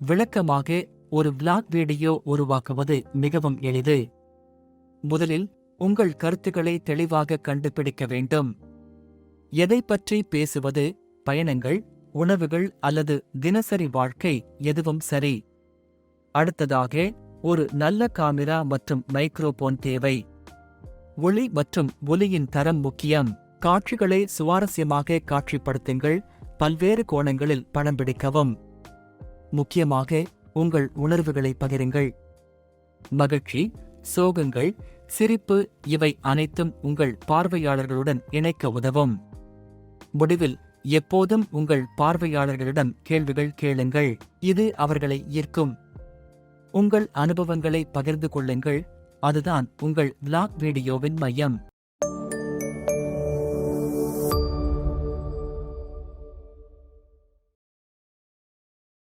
விளக்கமாக ஒரு black video உருவாக்குவது மிகவும் எளிது. முதலில் உங்கள் கருத்துக்களை தெளிவாக கண்டுபிடிக்க வேண்டும். எதை பற்றி பேசுவது பயணங்கள் உணவுகள் அல்லது தினசரி வாழ்க்கை எதுவும் சரி. அடுத்ததாக ஒரு நல்ல காமிரா மற்றும் மைக்ரோபோன் தேவை. ஒளி மற்றும் ஒலியின் தரம் முக்கியம். காட்சிகளை சுவாரஸ்யமாக காட்சிப்படுத்துங்கள் பல்வேறு கோணங்களில் படம் பிடிக்கவும். முக்கியமாக உங்கள் உணர்வுகளை பகிருங்கள். மகிழ்ச்சி சோகங்கள் சிரிப்பு இவை அனைத்தும் உங்கள் பார்வையாளர்களுடன் இணைக்க உதவும். முடிவில் எப்போதும் உங்கள் பார்வையாளர்களிடம் கேள்விகள் கேளுங்கள். இது அவர்களை ஈர்க்கும். உங்கள் அனுபவங்களை பகிர்ந்து கொள்ளுங்கள். அதுதான் உங்கள் விளாக் வீடியோவின் மையம்.